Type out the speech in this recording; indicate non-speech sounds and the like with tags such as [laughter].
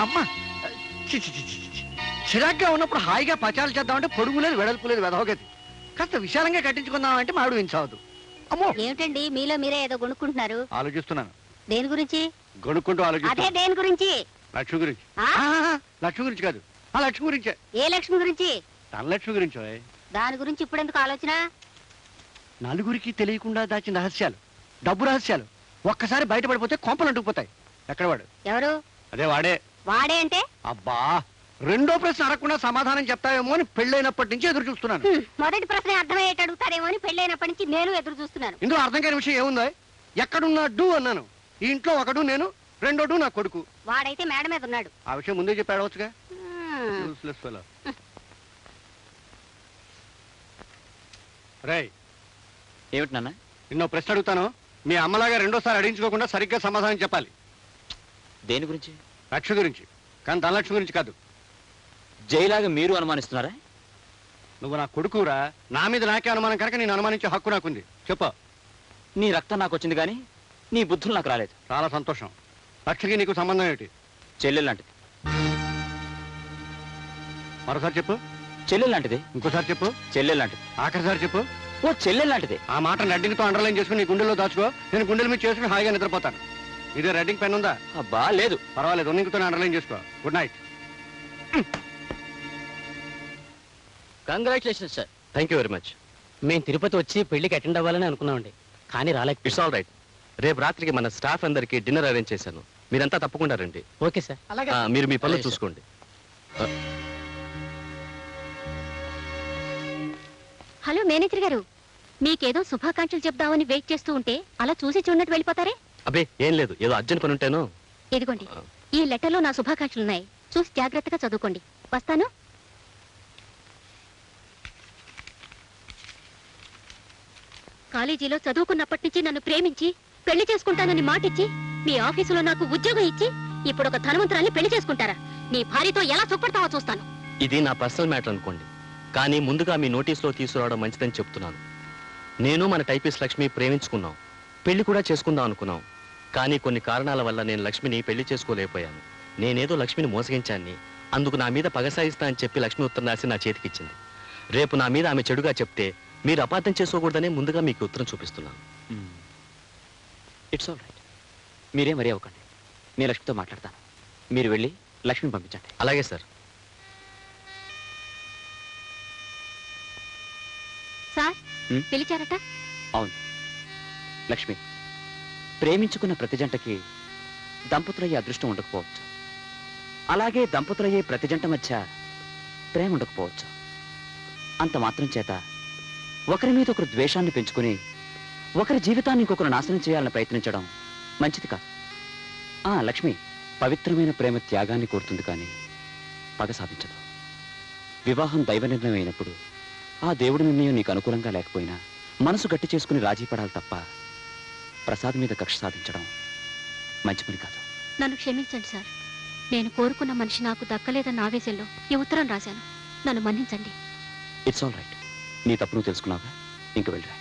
అమ్మ! చి, చి, చి, చి, చి. చిరాగ్గా ఉన్నప్పుడు హాయిగా పచాలు చేద్దామంటే పొడుగు లేదు వెడల్పు లేదు వెదవగతి కాస్త విశాలంగా కట్టించుకుందామంటే మాడు వించవద్దు అమ్మో! ఏమిటండి? మీలో మీరే ఏదో కొనుక్కుంటున్నారు ఆలోచిస్తున్నాను. దేని గురించి? గొనుక్కుంటూ అదే ఆలోచిస్తున్నాను దేని గురించి? లక్ష్మి గురించి. ఆ? ఆ, లక్ష్మి గురించి కాదు. ఆ లక్ష్మి గురించే. ఏ లక్ష్మి గురించి? తన లక్ష్మి గురించి ఓయ్. దాని గురించి ఇప్పుడు ఎందుకు ఆలోచన? నలుగురికి తెలియకుండా దాచిన రహస్యాలు డబ్బు రహస్యాలు ఒక్కసారి బయటపడిపోతే కొంపలు అంటుకుపోతాయి. ఎక్కడ వాడు? ఎవరు? అదే వాడే. వాడే అంటే అబ్బా రెండో ప్రశ్న అడగకుండా సమాధానం చెప్తావేమో అని పెళ్ళైనప్పటి నుంచి ఎదురు చూస్తున్నాను. హ్మ్, మొదటి ప్రశ్న అర్థమయ్యేట అడుగుతారేమో అని పెళ్ళైనప్పటి నుంచి నేను ఎదురు చూస్తున్నాను. ఇందులో అర్థం కాని విషయం ఏముందో? ఎక్కడున్నాడు అన్నాను. ఈ ఇంట్లో ఒకడు నేను రెండోడు నా కొడుకు. వాడైతే మేడ మీద ఉన్నాడు. ఆ విషయం ముందే చెప్పి అడగచ్చుగా. హ్మ్, Useless fellow. [laughs] రేయ్. ఏమిటి నాన్న? నిన్నో ప్రశ్న అడుగుతాను. మీ అమ్మలాగా రెండోసారి అడిగించుకోకుండా సరిగ్గా సమాధానం చెప్పాలి. దేని గురించి? లక్ష గురించి. కానీ ధనలక్ష్మి గురించి కాదు. జైలాగా మీరు అనుమానిస్తున్నారా? నువ్వు నా కొడుకురా. నా మీద నాకే అనుమానం కనుక నేను అనుమానించే హక్కు నాకుంది. చెప్పు. నీ రక్తం నాకు వచ్చింది కానీ నీ బుద్ధులు నాకు రాలేదు. చాలా సంతోషం. లక్షకి నీకు సంబంధం ఏమిటి? చెల్లెలు లాంటిది. మరోసారి చెప్పు. చెల్లెలు లాంటిది? ఇంకోసారి చెప్పు. చెల్లెలు లాంటిది. ఆఖరిసారి చెప్పు. ఓ చెల్లెలు లాంటిది. ఆ మాట రెడ్డింగ్తో అండర్లైన్ చేసుకుని నీ గుండెల్లో దాచుకో. నేను గుండెల మీద చేసుకుని హాయిగా నిద్రపోతాను. ఇదే రెడ్డింగ్ పెన్ ఉందా? అబ్బా లేదు. పర్వాలేదు ఉన్నింగ్తో అండర్లైన్ చేసుకో. Good night congratulation sir thank you very much మేము తిరుపతి వచ్చి పెళ్ళికి అటెండ్ అవ్వాలని అనుకున్నామండి. కానీ రాలేక ఇట్స్ ఆల్ రైట్ రేపు రాత్రికి మన స్టాఫ్ అందరికి డిన్నర్ అరేంజ్ చేశాను. మీరంతా తప్పకుండా రండి. ఓకే సార్ ఆ, మీరు మీ పనులు అలాగే, సార్. చూసుకోండి. హలో మేనేజర్ గారు. మీకేదో శుభాకాంక్షలు చెప్దామని వెయిట్ చేస్తూ ఉంటే అలా చూసి చూడనట్టు వెళ్ళిపోతారే? అబ్బే ఏం లేదు. ఏదో అర్జెంట్ పని ఉంటేను. ఇదిగోండి. ఈ లెటర్లో నా శుభాకాంక్షలు ఉన్నాయి చూసి జాగ్రత్తగా చదువుకోండి. వస్తాను. కాలేజీలో చదువుకున్నప్పటి నుంచి నన్ను ప్రేమించి పెళ్ళి చేసుకుంటానని మాటిచ్చి మీ ఆఫీసులో నాకు ఉద్యోగం ఇచ్చి ఇప్పుడు ఒక ధనవంతురాల్ని పెళ్ళి చేసుకుంటారా? నీ భార్యతో ఎలా సుఖపడతావో చూస్తాను. ఇది నా పర్సనల్ మ్యాటర్ అనుకోండి. కానీ ముందుగా మీ నోటీస్లో తీసుకురావడం మంచిదని చెప్తున్నాను. నేను మన టైపిస్ట్ లక్ష్మి ప్రేమించుకున్నాం. పెళ్ళి కూడా చేసుకుందాం అనుకున్నాం. కానీ కొన్ని కారణాల వల్ల నేను లక్ష్మిని పెళ్ళి చేసుకోలేకపోయాను. నేనేదో లక్ష్మిని మోసగించాన్ని. అందుకు నా మీద పగ సాయిస్తా అని చెప్పి లక్ష్మి ఉత్తరం రాసి నా చేతికిచ్చింది. రేపు నా మీద ఆమె చెడుగా చెప్తే మీరు అపార్థం చేసుకోకూడదనే ముందుగా మీకు ఉత్తరం చూపిస్తున్నాను. It's all right. మీరే మరీ అవ్వకండి. నేను లక్ష్మితో మాట్లాడతాను. మీరు వెళ్ళి లక్ష్మిని పంపించండి. అలాగే సార్. సార్? పిలిచారట? అవును. లక్ష్మి ప్రేమించుకున్న ప్రతి జంటకి దంపతులయ్యే అదృష్టం ఉండకపోవచ్చు. అలాగే దంపతులయ్యే ప్రతి జంట మధ్య ప్రేమ ఉండకపోవచ్చు. అంత మాత్రం చేత ఒకరి మీద ఒకరు ద్వేషాన్ని పెంచుకుని ఒకరి జీవితాన్ని ఇంకొకరు నాశనం చేయాలని ప్రయత్నించడం మంచిది కాదు. ఆ లక్ష్మి పవిత్రమైన ప్రేమ త్యాగాన్ని కోరుతుంది కానీ పగ సాధించదు. వివాహం దైవ నిర్ణయం అయినప్పుడు ఆ దేవుడి నిర్ణయం నీకు అనుకూలంగా లేకపోయినా మనసు గట్టి చేసుకుని రాజీ పడాలి తప్ప ప్రసాద్ మీద కక్ష సాధించడం మంచి పని కాదు. నన్ను క్షమించండి సార్. నేను కోరుకున్న మనిషి నాకు దక్కలేదన్న ఆవేశంలో ఈ ఉత్తరం రాశాను. నన్ను మన్నించండి. ఇట్స్ ఆల్ రైట్ నీ తప్పు నువ్వు తెలుసుకున్నావుగా ఇంక వెళ్ళరా.